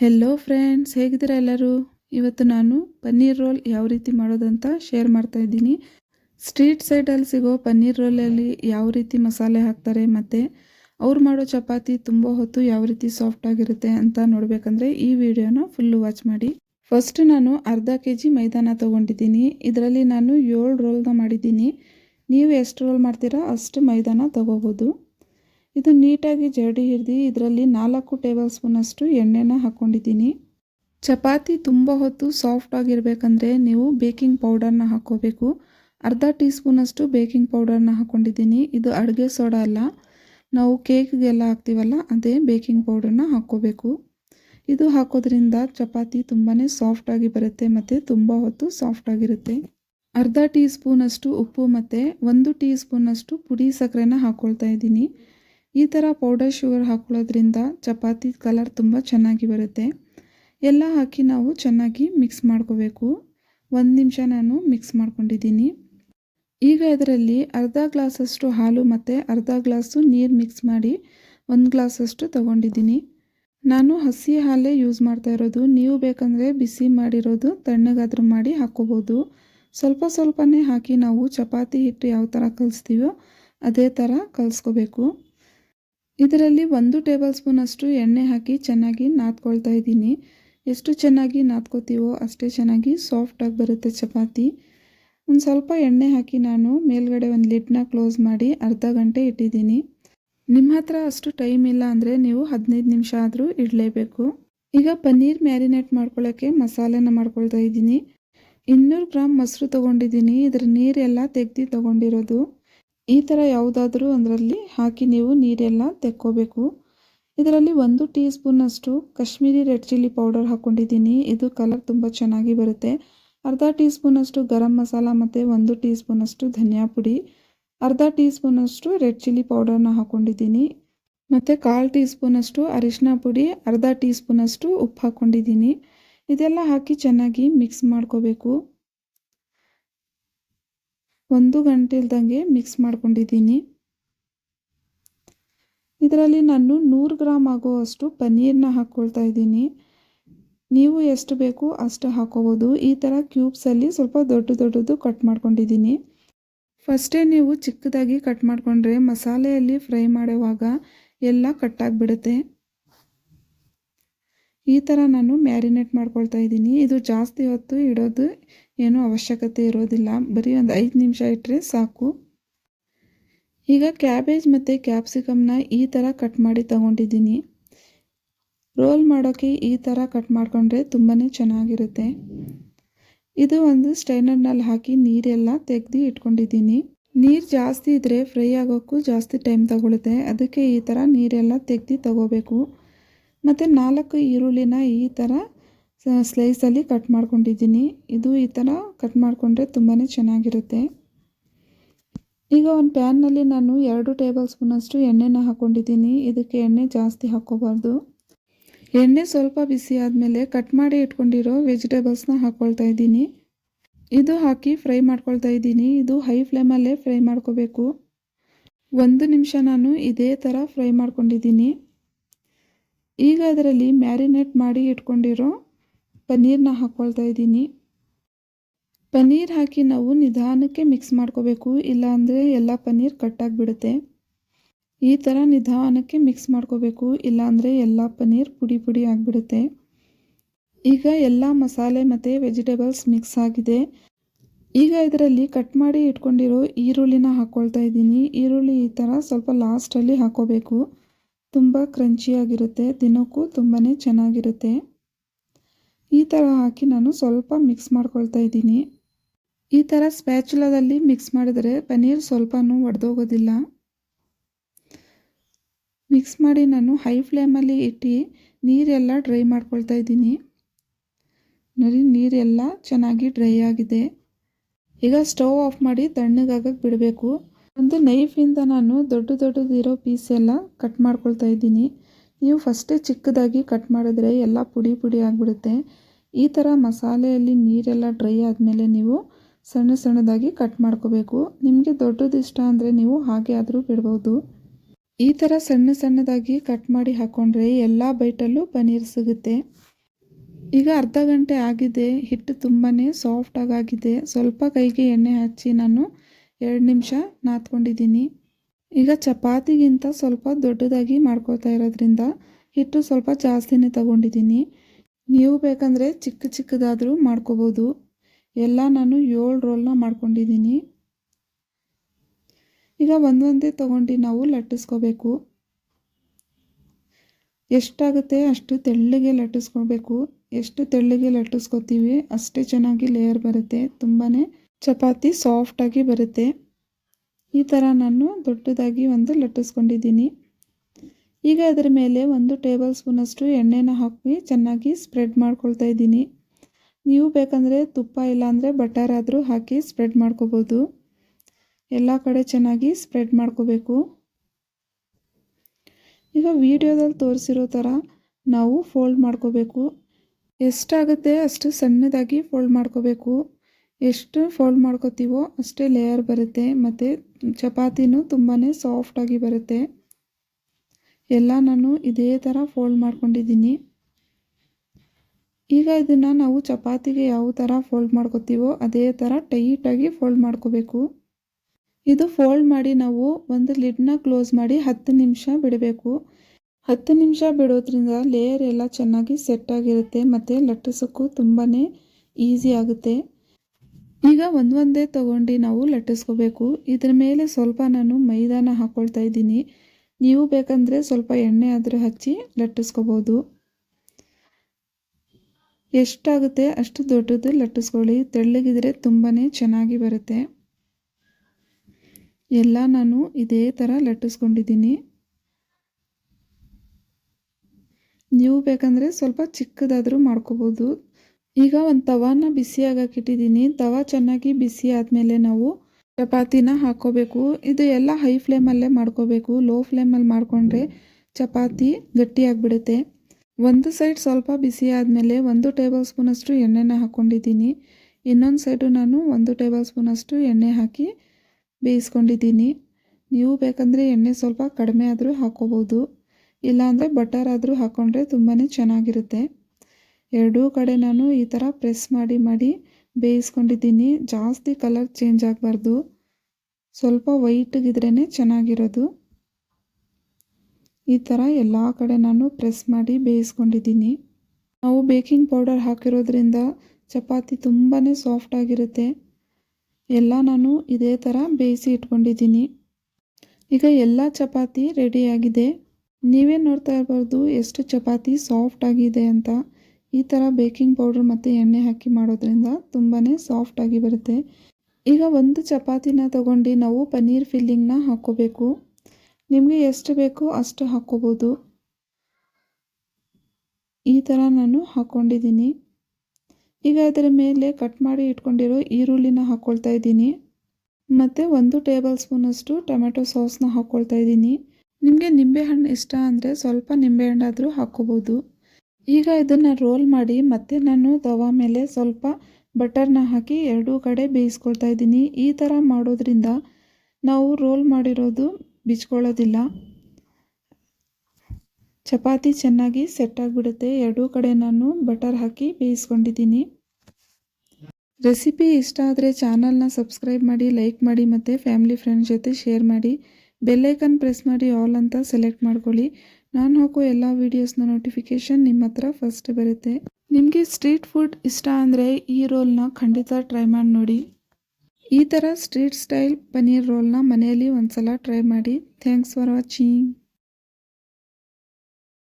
Hello friends ಹೇಗಿದ್ದೀರಾ ಎಲ್ಲರೂ? ಇವತ್ತು ನಾನು ಪನ್ನೀರ್ ರೋಲ್ ಯಾವ ರೀತಿ ಮಾಡೋದಂತ ಶೇರ್ ಮಾಡ್ತಾ ಇದ್ದೀನಿ. ಸ್ಟ್ರೀಟ್ ಸೈಡಲ್ಲಿ ಸಿಗೋ ಪನ್ನೀರ್ ರೋಲಲ್ಲಿ ಯಾವ ರೀತಿ ಮಸಾಲೆ ಹಾಕ್ತಾರೆ ಮತ್ತು ಅವ್ರು ಮಾಡೋ ಚಪಾತಿ ತುಂಬ ಹೊತ್ತು ಯಾವ ರೀತಿ ಸಾಫ್ಟ್ ಆಗಿರುತ್ತೆ ಅಂತ ನೋಡಬೇಕಂದ್ರೆ ಈ ವಿಡಿಯೋನ ಫುಲ್ಲು ವಾಚ್ ಮಾಡಿ. ಫಸ್ಟ್ ನಾನು ಅರ್ಧ ಕೆ ಜಿ ಮೈದಾನ ತೊಗೊಂಡಿದ್ದೀನಿ. ಇದರಲ್ಲಿ ನಾನು ಏಳು ರೋಲ್ನ ಮಾಡಿದ್ದೀನಿ. ನೀವು ಎಷ್ಟು ರೋಲ್ ಮಾಡ್ತೀರಾ ಅಷ್ಟು ಮೈದಾನ ತೊಗೋಬೋದು. ಇದು ನೀಟಾಗಿ ಜರಡಿ ಹಿಡ್ದು ಇದರಲ್ಲಿ ನಾಲ್ಕು ಟೇಬಲ್ ಸ್ಪೂನಷ್ಟು ಎಣ್ಣೆನ ಹಾಕ್ಕೊಂಡಿದ್ದೀನಿ ಚಪಾತಿ ತುಂಬ ಹೊತ್ತು ಸಾಫ್ಟ್ ಆಗಿರಬೇಕಂದ್ರೆ ನೀವು ಬೇಕಿಂಗ್ ಪೌಡರ್ನ ಹಾಕ್ಕೋಬೇಕು. ಅರ್ಧ ಟೀ ಸ್ಪೂನಷ್ಟು ಬೇಕಿಂಗ್ ಪೌಡರ್ನ ಹಾಕ್ಕೊಂಡಿದ್ದೀನಿ ಇದು ಅಡುಗೆ ಸೋಡಾ ಅಲ್ಲ. ನಾವು ಕೇಕ್ಗೆಲ್ಲ ಹಾಕ್ತೀವಲ್ಲ, ಅದೇ ಬೇಕಿಂಗ್ ಪೌಡರ್ನ ಹಾಕ್ಕೋಬೇಕು. ಇದು ಹಾಕೋದ್ರಿಂದ ಚಪಾತಿ ತುಂಬಾ ಸಾಫ್ಟಾಗಿ ಬರುತ್ತೆ ಮತ್ತು ತುಂಬ ಹೊತ್ತು ಸಾಫ್ಟಾಗಿರುತ್ತೆ ಅರ್ಧ ಟೀ ಸ್ಪೂನಷ್ಟು ಉಪ್ಪು ಮತ್ತು ಒಂದು ಟೀ ಸ್ಪೂನಷ್ಟು ಪುಡಿ ಸಕ್ಕರೆನ ಹಾಕ್ಕೊಳ್ತಾ ಇದ್ದೀನಿ. ಈ ಥರ ಪೌಡರ್ ಶುಗರ್ ಹಾಕೊಳ್ಳೋದ್ರಿಂದ ಚಪಾತಿ ಕಲರ್ ತುಂಬ ಚೆನ್ನಾಗಿ ಬರುತ್ತೆ. ಎಲ್ಲ ಹಾಕಿ ನಾವು ಚೆನ್ನಾಗಿ ಮಿಕ್ಸ್ ಮಾಡ್ಕೋಬೇಕು. ಒಂದು ನಿಮಿಷ ನಾನು ಮಿಕ್ಸ್ ಮಾಡ್ಕೊಂಡಿದ್ದೀನಿ. ಈಗ ಇದರಲ್ಲಿ ಅರ್ಧ ಗ್ಲಾಸಷ್ಟು ಹಾಲು ಮತ್ತು ಅರ್ಧ ಗ್ಲಾಸು ನೀರು ಮಿಕ್ಸ್ ಮಾಡಿ ಒಂದು ಗ್ಲಾಸಷ್ಟು ತೊಗೊಂಡಿದ್ದೀನಿ. ನಾನು ಹಸಿ ಹಾಲೇ ಯೂಸ್ ಮಾಡ್ತಾ ಇರೋದು. ನೀವು ಬೇಕಂದರೆ ಬಿಸಿ ಮಾಡಿರೋದು, ತಣ್ಣಗಾದ್ರೂ ಮಾಡಿ ಹಾಕ್ಕೋಬೋದು. ಸ್ವಲ್ಪ ಸ್ವಲ್ಪನೇ ಹಾಕಿ ನಾವು ಚಪಾತಿ ಹಿಟ್ಟು ಯಾವ ಥರ ಕಲಿಸ್ತೀವೋ ಅದೇ ಥರ ಕಲಿಸ್ಕೋಬೇಕು. ಇದರಲ್ಲಿ ಒಂದು ಟೇಬಲ್ ಸ್ಪೂನಷ್ಟು ಎಣ್ಣೆ ಹಾಕಿ ಚೆನ್ನಾಗಿ ನಾದ್ಕೊಳ್ತಾ ಇದ್ದೀನಿ. ಎಷ್ಟು ಚೆನ್ನಾಗಿ ನಾದ್ಕೋತೀವೋ ಅಷ್ಟೇ ಚೆನ್ನಾಗಿ ಸಾಫ್ಟಾಗಿ ಬರುತ್ತೆ ಚಪಾತಿ. ಒಂದು ಸ್ವಲ್ಪ ಎಣ್ಣೆ ಹಾಕಿ ನಾನು ಮೇಲ್ಗಡೆ ಒಂದು ಲಿಡ್ನ ಕ್ಲೋಸ್ ಮಾಡಿ ಅರ್ಧ ಗಂಟೆ ಇಟ್ಟಿದ್ದೀನಿ. ನಿಮ್ಮ ಹತ್ರ ಅಷ್ಟು ಟೈಮ್ ಇಲ್ಲ ಅಂದರೆ ನೀವು ಹದಿನೈದು ನಿಮಿಷ ಆದರೂ ಇಡಲೇಬೇಕು. ಈಗ ಪನ್ನೀರ್ ಮ್ಯಾರಿನೇಟ್ ಮಾಡ್ಕೊಳ್ಳೋಕ್ಕೆ ಮಸಾಲೆನ ಮಾಡ್ಕೊಳ್ತಾ ಇದ್ದೀನಿ. ಇನ್ನೂರು ಗ್ರಾಮ್ ಮೊಸರು ತೊಗೊಂಡಿದ್ದೀನಿ. ಇದರ ನೀರೆಲ್ಲ ತೆಗ್ದು ತೊಗೊಂಡಿರೋದು. ಈ ಥರ ಯಾವುದಾದ್ರೂ ಅದರಲ್ಲಿ ಹಾಕಿ ನೀವು ನೀರೆಲ್ಲ ತೆಕ್ಕೋಬೇಕು. ಇದರಲ್ಲಿ ಒಂದು ಟೀ ಸ್ಪೂನಷ್ಟು ಕಾಶ್ಮೀರಿ ರೆಡ್ ಚಿಲ್ಲಿ ಪೌಡರ್ ಹಾಕ್ಕೊಂಡಿದ್ದೀನಿ ಇದು ಕಲರ್ ತುಂಬ ಚೆನ್ನಾಗಿ ಬರುತ್ತೆ. ಅರ್ಧ ಟೀ ಸ್ಪೂನಷ್ಟು ಗರಂ ಮಸಾಲ ಮತ್ತು ಒಂದು ಟೀ ಸ್ಪೂನಷ್ಟು ಧನಿಯಾ ಪುಡಿ. ಅರ್ಧ ಟೀ ಸ್ಪೂನಷ್ಟು ರೆಡ್ ಚಿಲ್ಲಿ ಪೌಡರ್ನ ಹಾಕ್ಕೊಂಡಿದ್ದೀನಿ ಮತ್ತು ಕಾಲು ಟೀ ಸ್ಪೂನಷ್ಟು ಅರಿಶಿನ ಪುಡಿ, ಅರ್ಧ ಟೀ ಸ್ಪೂನಷ್ಟು ಉಪ್ಪು ಹಾಕ್ಕೊಂಡಿದ್ದೀನಿ ಇದೆಲ್ಲ ಹಾಕಿ ಚೆನ್ನಾಗಿ ಮಿಕ್ಸ್ ಮಾಡ್ಕೋಬೇಕು. ಒಂದು ಗಂಟೆ ಇಲ್ದಂಗೆ ಮಿಕ್ಸ್ ಮಾಡ್ಕೊಂಡಿದ್ದೀನಿ. ಇದರಲ್ಲಿ ನಾನು ನೂರು ಗ್ರಾಮ್ ಆಗುವಷ್ಟು ಪನ್ನೀರನ್ನ ಹಾಕ್ಕೊಳ್ತಾ ಇದ್ದೀನಿ. ನೀವು ಎಷ್ಟು ಬೇಕು ಅಷ್ಟು ಹಾಕೋಬೋದು. ಈ ಥರ ಕ್ಯೂಬ್ಸಲ್ಲಿ ಸ್ವಲ್ಪ ದೊಡ್ಡ ದೊಡ್ಡದು ಕಟ್ ಮಾಡ್ಕೊಂಡಿದ್ದೀನಿ. ಫಸ್ಟೇ ನೀವು ಚಿಕ್ಕದಾಗಿ ಕಟ್ ಮಾಡಿಕೊಂಡ್ರೆ ಮಸಾಲೆಯಲ್ಲಿ ಫ್ರೈ ಮಾಡುವಾಗ ಎಲ್ಲ ಕಟ್ಟಾಗಿಬಿಡುತ್ತೆ ಈ ಥರ ನಾನು ಮ್ಯಾರಿನೇಟ್ ಮಾಡ್ಕೊಳ್ತಾ ಇದ್ದೀನಿ. ಇದು ಜಾಸ್ತಿ ಹೊತ್ತು ಇಡೋದು ಏನೂ ಅವಶ್ಯಕತೆ ಇರೋದಿಲ್ಲ. ಬರೀ ಒಂದು ಐದು ನಿಮಿಷ ಇಟ್ಟರೆ ಸಾಕು. ಈಗ ಕ್ಯಾಬೇಜ್ ಮತ್ತು ಕ್ಯಾಪ್ಸಿಕಮ್ನ ಈ ಥರ ಕಟ್ ಮಾಡಿ ತಗೊಂಡಿದ್ದೀನಿ. ರೋಲ್ ಮಾಡೋಕ್ಕೆ ಈ ಥರ ಕಟ್ ಮಾಡಿಕೊಂಡ್ರೆ ತುಂಬಾ ಚೆನ್ನಾಗಿರುತ್ತೆ. ಇದು ಒಂದು ಸ್ಟೈನರ್ನಲ್ಲಿ ಹಾಕಿ ನೀರೆಲ್ಲ ತೆಗೆದು ಇಟ್ಕೊಂಡಿದ್ದೀನಿ. ನೀರು ಜಾಸ್ತಿ ಇದ್ದರೆ ಫ್ರೈ ಆಗೋಕ್ಕೂ ಜಾಸ್ತಿ ಟೈಮ್ ತಗೊಳುತ್ತೆ. ಅದಕ್ಕೆ ಈ ಥರ ನೀರೆಲ್ಲ ತೆಗ್ದು ತಗೋಬೇಕು. ಮತ್ತು ನಾಲ್ಕು ಈರುಳ್ಳಿನ ಈ ಥರ ಸ್ಲೈಸಲ್ಲಿ ಕಟ್ ಮಾಡ್ಕೊಂಡಿದ್ದೀನಿ. ಇದು ಈ ಥರ ಕಟ್ ಮಾಡಿಕೊಂಡ್ರೆ ತುಂಬಾ ಚೆನ್ನಾಗಿರುತ್ತೆ. ಈಗ ಒಂದು ಪ್ಯಾನ್ನಲ್ಲಿ ನಾನು ಎರಡು ಟೇಬಲ್ ಸ್ಪೂನಷ್ಟು ಎಣ್ಣೆನ ಹಾಕ್ಕೊಂಡಿದ್ದೀನಿ ಇದಕ್ಕೆ ಎಣ್ಣೆ ಜಾಸ್ತಿ ಹಾಕ್ಕೋಬಾರ್ದು. ಎಣ್ಣೆ ಸ್ವಲ್ಪ ಬಿಸಿ ಆದಮೇಲೆ ಕಟ್ ಮಾಡಿ ಇಟ್ಕೊಂಡಿರೋ ವೆಜಿಟೇಬಲ್ಸ್ನ ಹಾಕ್ಕೊಳ್ತಾ ಇದ್ದೀನಿ. ಇದು ಹಾಕಿ ಫ್ರೈ ಮಾಡ್ಕೊಳ್ತಾ ಇದ್ದೀನಿ. ಇದು ಹೈ ಫ್ಲೇಮಲ್ಲೇ ಫ್ರೈ ಮಾಡ್ಕೋಬೇಕು. ಒಂದು ನಿಮಿಷ ನಾನು ಇದೇ ಥರ ಫ್ರೈ ಮಾಡ್ಕೊಂಡಿದ್ದೀನಿ. ಈಗ ಅದರಲ್ಲಿ ಮ್ಯಾರಿನೇಟ್ ಮಾಡಿ ಇಟ್ಕೊಂಡಿರೋ ಪನ್ನೀರನ್ನ ಹಾಕ್ಕೊಳ್ತಾ ಇದ್ದೀನಿ. ಪನ್ನೀರ್ ಹಾಕಿ ನಾವು ನಿಧಾನಕ್ಕೆ ಮಿಕ್ಸ್ ಮಾಡ್ಕೋಬೇಕು. ಇಲ್ಲಾಂದರೆ ಎಲ್ಲ ಪನ್ನೀರ್ ಕಟ್ಟಾಗಿಬಿಡುತ್ತೆ. ಈ ಥರ ನಿಧಾನಕ್ಕೆ ಮಿಕ್ಸ್ ಮಾಡ್ಕೋಬೇಕು. ಇಲ್ಲಾಂದರೆ ಎಲ್ಲ ಪನ್ನೀರ್ ಪುಡಿ ಪುಡಿ ಆಗಿಬಿಡುತ್ತೆ. ಈಗ ಎಲ್ಲ ಮಸಾಲೆ ಮತ್ತು ವೆಜಿಟೇಬಲ್ಸ್ ಮಿಕ್ಸ್ ಆಗಿದೆ. ಈಗ ಇದರಲ್ಲಿ ಕಟ್ ಮಾಡಿ ಇಟ್ಕೊಂಡಿರೋ ಈರುಳ್ಳಿನ ಹಾಕ್ಕೊಳ್ತಾ ಇದ್ದೀನಿ. ಈರುಳ್ಳಿ ಈ ಥರ ಸ್ವಲ್ಪ ಲಾಸ್ಟಲ್ಲಿ ಹಾಕೋಬೇಕು. ತುಂಬ ಕ್ರಂಚಿಯಾಗಿರುತ್ತೆ ದಿನಕ್ಕೂ ತುಂಬಾ ಚೆನ್ನಾಗಿರುತ್ತೆ. ಈ ಥರ ಹಾಕಿ ನಾನು ಸ್ವಲ್ಪ ಮಿಕ್ಸ್ ಮಾಡ್ಕೊಳ್ತಾ ಇದ್ದೀನಿ. ಈ ಥರ ಸ್ಪ್ಯಾಚುಲದಲ್ಲಿ ಮಿಕ್ಸ್ ಮಾಡಿದರೆ ಪನ್ನೀರ್ ಸ್ವಲ್ಪನೂ ಒಡೆದೋಗೋದಿಲ್ಲ. ಮಿಕ್ಸ್ ಮಾಡಿ ನಾನು ಹೈ ಫ್ಲೇಮಲ್ಲಿ ಇಟ್ಟು ನೀರೆಲ್ಲ ಡ್ರೈ ಮಾಡ್ಕೊಳ್ತಾ ಇದ್ದೀನಿ. ನೋಡಿ, ನೀರೆಲ್ಲ ಚೆನ್ನಾಗಿ ಡ್ರೈ ಆಗಿದೆ. ಈಗ ಸ್ಟವ್ ಆಫ್ ಮಾಡಿ ತಣ್ಣಗಾಗಕ್ಕೆ ಬಿಡಬೇಕು. ಒಂದು ನೈಫಿಂದ ನಾನು ದೊಡ್ಡ ದೊಡ್ಡದಿರೋ ಪೀಸ್ ಎಲ್ಲ ಕಟ್ ಮಾಡ್ಕೊಳ್ತಾ ಇದ್ದೀನಿ. ನೀವು ಫಸ್ಟೇ ಚಿಕ್ಕದಾಗಿ ಕಟ್ ಮಾಡಿದ್ರೆ ಎಲ್ಲ ಪುಡಿ ಪುಡಿ ಆಗಿಬಿಡುತ್ತೆ. ಈ ಥರ ಮಸಾಲೆಯಲ್ಲಿ ನೀರೆಲ್ಲ ಡ್ರೈ ಆದಮೇಲೆ ನೀವು ಸಣ್ಣ ಸಣ್ಣದಾಗಿ ಕಟ್ ಮಾಡ್ಕೋಬೇಕು. ನಿಮಗೆ ದೊಡ್ಡದು ಇಷ್ಟ ಅಂದರೆ ನೀವು ಹಾಗೆ ಆದರೂ ಬಿಡ್ಬೋದು. ಈ ಥರ ಸಣ್ಣ ಸಣ್ಣದಾಗಿ ಕಟ್ ಮಾಡಿ ಹಾಕ್ಕೊಂಡ್ರೆ ಎಲ್ಲ ಬೈಟಲ್ಲೂ ಪನ್ನೀರ್ ಸಿಗುತ್ತೆ. ಈಗ ಅರ್ಧ ಗಂಟೆ ಆಗಿದೆ. ಹಿಟ್ಟು ತುಂಬಾ ಸಾಫ್ಟಾಗಿ ಆಗಿದೆ. ಸ್ವಲ್ಪ ಕೈಗೆ ಎಣ್ಣೆ ಹಚ್ಚಿ ನಾನು ಎರಡು ನಿಮಿಷ ನಾದ್ಕೊಂಡಿದ್ದೀನಿ. ಈಗ ಚಪಾತಿಗಿಂತ ಸ್ವಲ್ಪ ದೊಡ್ಡದಾಗಿ ಮಾಡ್ಕೋತಾ ಇರೋದ್ರಿಂದ ಹಿಟ್ಟು ಸ್ವಲ್ಪ ಜಾಸ್ತಿನೇ ತಗೊಂಡಿದ್ದೀನಿ. ನೀವು ಬೇಕಂದರೆ ಚಿಕ್ಕ ಚಿಕ್ಕದಾದರೂ ಮಾಡ್ಕೋಬೋದು. ಎಲ್ಲ ನಾನು ಏಳು ರೋಲ್ನ ಮಾಡ್ಕೊಂಡಿದ್ದೀನಿ. ಈಗ ಒಂದೊಂದೇ ತೊಗೊಂಡು ನಾವು ಲಟ್ಟಿಸ್ಕೋಬೇಕು. ಎಷ್ಟಾಗುತ್ತೆ ಅಷ್ಟು ತೆಳ್ಳಗೆ ಲಟ್ಟಿಸ್ಕೋಬೇಕು. ಎಷ್ಟು ತೆಳ್ಳಗೆ ಲಟ್ಟಿಸ್ಕೊತೀವಿ ಅಷ್ಟೇ ಚೆನ್ನಾಗಿ ಲೇಯರ್ ಬರುತ್ತೆ. ತುಂಬಾ ಚಪಾತಿ ಸಾಫ್ಟಾಗಿ ಬರುತ್ತೆ. ಈ ಥರ ನಾನು ದೊಡ್ಡದಾಗಿ ಒಂದು ಲಟ್ಟಿಸ್ಕೊಂಡಿದ್ದೀನಿ. ಈಗ ಅದರ ಮೇಲೆ ಒಂದು ಟೇಬಲ್ ಸ್ಪೂನಷ್ಟು ಎಣ್ಣೆನ ಹಾಕಿ ಚೆನ್ನಾಗಿ ಸ್ಪ್ರೆಡ್ ಮಾಡ್ಕೊಳ್ತಾ ಇದ್ದೀನಿ. ನೀವು ಬೇಕಂದರೆ ತುಪ್ಪ ಇಲ್ಲಾಂದರೆ ಬಟರ್ ಆದರೂ ಹಾಕಿ ಸ್ಪ್ರೆಡ್ ಮಾಡ್ಕೋಬೋದು. ಎಲ್ಲ ಕಡೆ ಚೆನ್ನಾಗಿ ಸ್ಪ್ರೆಡ್ ಮಾಡ್ಕೋಬೇಕು. ಈಗ ವಿಡಿಯೋದಲ್ಲಿ ತೋರಿಸಿರೋ ಥರ ನಾವು ಫೋಲ್ಡ್ ಮಾಡ್ಕೋಬೇಕು. ಎಷ್ಟಾಗುತ್ತೆ ಅಷ್ಟು ಸಣ್ಣದಾಗಿ ಫೋಲ್ಡ್ ಮಾಡ್ಕೋಬೇಕು. ಎಷ್ಟು ಫೋಲ್ಡ್ ಮಾಡ್ಕೋತೀವೋ ಅಷ್ಟೇ ಲೇಯರ್ ಬರುತ್ತೆ ಮತ್ತು ಚಪಾತಿನೂ ತುಂಬಾ ಸಾಫ್ಟಾಗಿ ಬರುತ್ತೆ. ಎಲ್ಲ ನಾನು ಇದೇ ಥರ ಫೋಲ್ಡ್ ಮಾಡ್ಕೊಂಡಿದ್ದೀನಿ. ಈಗ ಇದನ್ನು ನಾವು ಚಪಾತಿಗೆ ಯಾವ ಥರ ಫೋಲ್ಡ್ ಮಾಡ್ಕೋತೀವೋ ಅದೇ ಥರ ಟೈಟಾಗಿ ಫೋಲ್ಡ್ ಮಾಡ್ಕೋಬೇಕು. ಇದು ಫೋಲ್ಡ್ ಮಾಡಿ ನಾವು ಒಂದು ಲಿಡ್ನ ಕ್ಲೋಸ್ ಮಾಡಿ ಹತ್ತು ನಿಮಿಷ ಬಿಡಬೇಕು. ಹತ್ತು ನಿಮಿಷ ಬಿಡೋದ್ರಿಂದ ಲೇಯರ್ ಎಲ್ಲ ಚೆನ್ನಾಗಿ ಸೆಟ್ ಆಗಿರುತ್ತೆ ಮತ್ತು ಲಟ್ಟಿಸೋಕ್ಕೂ ತುಂಬಾ ಈಸಿ ಆಗುತ್ತೆ. ಈಗ ಒಂದೊಂದೇ ತಗೊಂಡು ನಾವು ಲಟ್ಟಿಸ್ಕೋಬೇಕು. ಇದರ ಮೇಲೆ ಸ್ವಲ್ಪ ನಾನು ಮೈದಾನ ಹಾಕ್ಕೊಳ್ತಾ ಇದ್ದೀನಿ. ನೀವು ಬೇಕಂದರೆ ಸ್ವಲ್ಪ ಎಣ್ಣೆ ಆದರೂ ಹಚ್ಚಿ ಲಟ್ಟಿಸ್ಕೋಬೋದು. ಎಷ್ಟಾಗುತ್ತೆ ಅಷ್ಟು ದೊಡ್ಡದು ಲಟ್ಟಿಸ್ಕೊಳ್ಳಿ. ತೆಳ್ಳಗಿದ್ರೆ ತುಂಬಾ ಚೆನ್ನಾಗಿ ಬರುತ್ತೆ. ಎಲ್ಲ ನಾನು ಇದೇ ಥರ ಲಟ್ಟಿಸ್ಕೊಂಡಿದ್ದೀನಿ. ನೀವು ಬೇಕಂದರೆ ಸ್ವಲ್ಪ ಚಿಕ್ಕದಾದರೂ ಮಾಡ್ಕೋಬೋದು. ಈಗ ಒಂದು ತವಾನ ಬಿಸಿ ಇಟ್ಟಿದ್ದೀನಿ ತವ ಚೆನ್ನಾಗಿ ಬಿಸಿ ಆದಮೇಲೆ ನಾವು ಚಪಾತಿನ ಹಾಕ್ಕೋಬೇಕು. ಇದು ಎಲ್ಲ ಹೈ ಫ್ಲೇಮಲ್ಲೇ ಮಾಡ್ಕೋಬೇಕು. ಲೋ ಫ್ಲೇಮಲ್ಲಿ ಮಾಡಿಕೊಂಡ್ರೆ ಚಪಾತಿ ಗಟ್ಟಿಯಾಗಿಬಿಡುತ್ತೆ ಒಂದು ಸೈಡ್ ಸ್ವಲ್ಪ ಬಿಸಿ ಆದಮೇಲೆ ಒಂದು ಟೇಬಲ್ ಸ್ಪೂನಷ್ಟು ಎಣ್ಣೆನ ಹಾಕ್ಕೊಂಡಿದ್ದೀನಿ ಇನ್ನೊಂದು ಸೈಡು ನಾನು ಒಂದು ಟೇಬಲ್ ಸ್ಪೂನಷ್ಟು ಎಣ್ಣೆ ಹಾಕಿ ಬೇಯಿಸ್ಕೊಂಡಿದ್ದೀನಿ. ನೀವು ಬೇಕಂದರೆ ಎಣ್ಣೆ ಸ್ವಲ್ಪ ಕಡಿಮೆ ಆದರೂ ಹಾಕ್ಕೋಬೋದು. ಇಲ್ಲಾಂದರೆ ಬಟರ್ ಆದರೂ ಹಾಕ್ಕೊಂಡ್ರೆ ತುಂಬಾ ಚೆನ್ನಾಗಿರುತ್ತೆ. ಎರಡೂ ಕಡೆ ನಾನು ಈ ಥರ ಪ್ರೆಸ್ ಮಾಡಿ ಮಾಡಿ ಬೇಯಿಸ್ಕೊಂಡಿದ್ದೀನಿ. ಜಾಸ್ತಿ ಕಲರ್ ಚೇಂಜ್ ಆಗಬಾರ್ದು. ಸ್ವಲ್ಪ ವೈಟಿಗಿದ್ರೇ ಚೆನ್ನಾಗಿರೋದು. ಈ ಥರ ಎಲ್ಲ ಕಡೆ ನಾನು ಪ್ರೆಸ್ ಮಾಡಿ ಬೇಯಿಸ್ಕೊಂಡಿದ್ದೀನಿ. ನಾವು ಬೇಕಿಂಗ್ ಪೌಡರ್ ಹಾಕಿರೋದ್ರಿಂದ ಚಪಾತಿ ತುಂಬಾ ಸಾಫ್ಟಾಗಿರುತ್ತೆ ಎಲ್ಲ ನಾನು ಇದೇ ಥರ ಬೇಯಿಸಿ ಇಟ್ಕೊಂಡಿದ್ದೀನಿ. ಈಗ ಎಲ್ಲ ಚಪಾತಿ ರೆಡಿಯಾಗಿದೆ ನೀವೇ ನೋಡ್ತಾ ಇರ್ಬೋದು ಎಷ್ಟು ಚಪಾತಿ ಸಾಫ್ಟ್ ಆಗಿದೆ ಅಂತ. ಈ ಥರ ಬೇಕಿಂಗ್ ಪೌಡ್ರ್ ಮತ್ತು ಎಣ್ಣೆ ಹಾಕಿ ಮಾಡೋದ್ರಿಂದ ತುಂಬಾ ಸಾಫ್ಟಾಗಿ ಬರುತ್ತೆ. ಈಗ ಒಂದು ಚಪಾತಿನ ತಗೊಂಡು ನಾವು ಪನ್ನೀರ್ ಫಿಲ್ಲಿಂಗ್ನ ಹಾಕ್ಕೋಬೇಕು ನಿಮಗೆ ಎಷ್ಟು ಬೇಕೋ ಅಷ್ಟು ಹಾಕ್ಕೋಬೋದು ಈ ಥರ ನಾನು ಹಾಕ್ಕೊಂಡಿದ್ದೀನಿ ಈಗ ಅದರ ಮೇಲೆ ಕಟ್ ಮಾಡಿ ಇಟ್ಕೊಂಡಿರೋ ಈರುಳ್ಳಿನ ಹಾಕ್ಕೊಳ್ತಾ ಇದ್ದೀನಿ. ಮತ್ತು ಒಂದು ಟೇಬಲ್ ಸ್ಪೂನಷ್ಟು ಟೊಮೆಟೊ ಸಾಸ್ನ ಹಾಕ್ಕೊಳ್ತಾ ಇದ್ದೀನಿ. ನಿಮಗೆ ನಿಂಬೆಹಣ್ಣು ಇಷ್ಟ ಅಂದರೆ ಸ್ವಲ್ಪ ನಿಂಬೆಹಣ್ಣಾದರೂ ಹಾಕ್ಕೋಬೋದು ಈಗ ಇದನ್ನು ರೋಲ್ ಮಾಡಿ ಮತ್ತೆ ನಾನು ತವಾ ಮೇಲೆ ಸ್ವಲ್ಪ ಬಟರ್ನ ಹಾಕಿ ಎರಡೂ ಕಡೆ ಬೇಯಿಸ್ಕೊಳ್ತಾ ಇದ್ದೀನಿ. ಈ ಥರ ಮಾಡೋದ್ರಿಂದ ನಾವು ರೋಲ್ ಮಾಡಿರೋದು ಬಿಚ್ಕೊಳ್ಳೋದಿಲ್ಲ. ಚಪಾತಿ ಚೆನ್ನಾಗಿ ಸೆಟ್ ಆಗಿಬಿಡುತ್ತೆ. ಎರಡೂ ಕಡೆ ನಾನು ಬಟರ್ ಹಾಕಿ ಬೇಯಿಸ್ಕೊಂಡಿದ್ದೀನಿ. ರೆಸಿಪಿ ಇಷ್ಟ ಆದರೆ ಚಾನಲ್ನ ಸಬ್ಸ್ಕ್ರೈಬ್ ಮಾಡಿ ಲೈಕ್ ಮಾಡಿ ಮತ್ತು ಫ್ಯಾಮಿಲಿ ಫ್ರೆಂಡ್ಸ್ ಜೊತೆ ಶೇರ್ ಮಾಡಿ. ಬೆಲ್ಲೈಕನ್ ಪ್ರೆಸ್ ಮಾಡಿ ಆಲ್ ಅಂತ ಸೆಲೆಕ್ಟ್ ಮಾಡ್ಕೊಳ್ಳಿ. ನಾನು ಹಾಕೋ ಎಲ್ಲ ವೀಡಿಯೋಸ್ನ ನೋಟಿಫಿಕೇಷನ್ ನಿಮ್ಮ ಹತ್ರ ಫಸ್ಟ್ ಬರುತ್ತೆ. ನಿಮಗೆ ಸ್ಟ್ರೀಟ್ ಫುಡ್ ಇಷ್ಟ ಅಂದರೆ ಈ ರೋಲ್ನ ಖಂಡಿತ ಟ್ರೈ ಮಾಡಿ ನೋಡಿ. ಈ ಥರ ಸ್ಟ್ರೀಟ್ ಸ್ಟೈಲ್ ಪನ್ನೀರ್ ರೋಲ್ನ ಮನೆಯಲ್ಲಿ ಒಂದು ಸಲ ಟ್ರೈ ಮಾಡಿ. Thanks for watching.